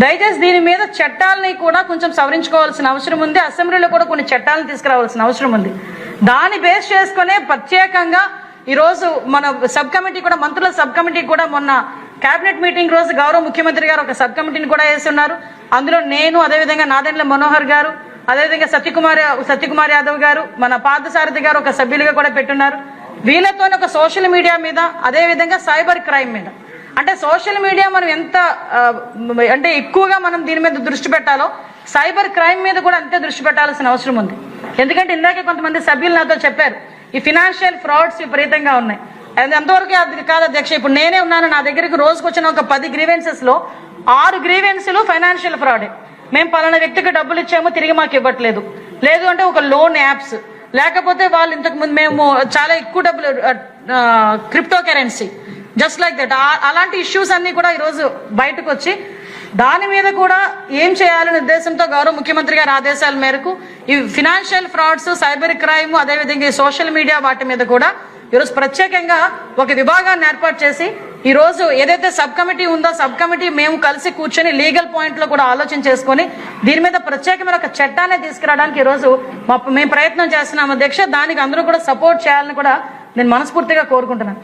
దయచేసి దీని మీద చట్టాలని కూడా కొంచెం సవరించుకోవాల్సిన అవసరం ఉంది. అసెంబ్లీలో కూడా కొన్ని చట్టాలను తీసుకురావాల్సిన అవసరం ఉంది. దాన్ని బేస్ చేసుకునే ప్రత్యేకంగా ఈరోజు మన సబ్ కమిటీ కూడా మంత్రుల సబ్ కమిటీ కూడా మొన్న కేబినెట్ మీటింగ్ రోజు గౌరవ ముఖ్యమంత్రి గారు ఒక సబ్ కమిటీని కూడా వేస్తున్నారు అందులో నేను అదేవిధంగా నాదెండ్ల మనోహర్ గారు అదేవిధంగా సత్యకుమార్ సత్యకుమార్ యాదవ్ గారు మన పార్థసారథి గారు ఒక సభ్యులుగా కూడా పెట్టున్నారు. వీళ్ళతోనే ఒక సోషల్ మీడియా మీద అదేవిధంగా సైబర్ క్రైమ్ మీద. అంటే సోషల్ మీడియా మనం ఎంత అంటే ఎక్కువగా మనం దీని మీద దృష్టి పెట్టాలో సైబర్ క్రైమ్ మీద కూడా అంతే దృష్టి పెట్టాల్సిన అవసరం ఉంది. ఎందుకంటే ఇందాకే కొంతమంది సభ్యులు నాతో చెప్పారు ఈ ఫినాన్షియల్ ఫ్రాడ్స్ విపరీతంగా ఉన్నాయి. అది ఎంతవరకు అది కాదు అధ్యక్ష ఇప్పుడు నేనే ఉన్నాను నా దగ్గరికి రోజుకు వచ్చిన ఒక పది గ్రీవెన్సెస్లో ఆరు గ్రీవెన్స్లు ఫైనాన్షియల్ ఫ్రాడే. మేము పలానా వ్యక్తికి డబ్బులు ఇచ్చాము తిరిగి మాకు ఇవ్వట్లేదు. లేదు అంటే ఒక లోన్ యాప్స్. లేకపోతే వాళ్ళు ఇంతకుముందు మేము చాలా ఎక్కువ డబ్బులు crypto currency just like that అలాంటి ఇష్యూస్ అన్నీ కూడా ఈరోజు బయటకు వచ్చి దాని మీద కూడా ఏం చేయాలనే ఉద్దేశంతో గౌరవ ముఖ్యమంత్రి గారి ఆదేశాల మేరకు ఈ ఫినాన్షియల్ ఫ్రాడ్స్ సైబర్ క్రైమ్ అదేవిధంగా ఈ సోషల్ మీడియా వాటి మీద కూడా ఈరోజు ప్రత్యేకంగా ఒక విభాగాన్ని ఏర్పాటు చేసి ఈ రోజు ఏదైతే సబ్ కమిటీ ఉందో సబ్ కమిటీ మేము కలిసి కూర్చొని లీగల్ పాయింట్లో కూడా ఆలోచన చేసుకొని దీని మీద ప్రత్యేకమైన ఒక చట్టాన్ని తీసుకురావడానికి ఈ రోజు మేము ప్రయత్నం చేస్తున్నాము అధ్యక్ష దానికి అందరూ కూడా సపోర్ట్ చేయాలని కూడా నేను మనస్ఫూర్తిగా కోరుకుంటున్నాను.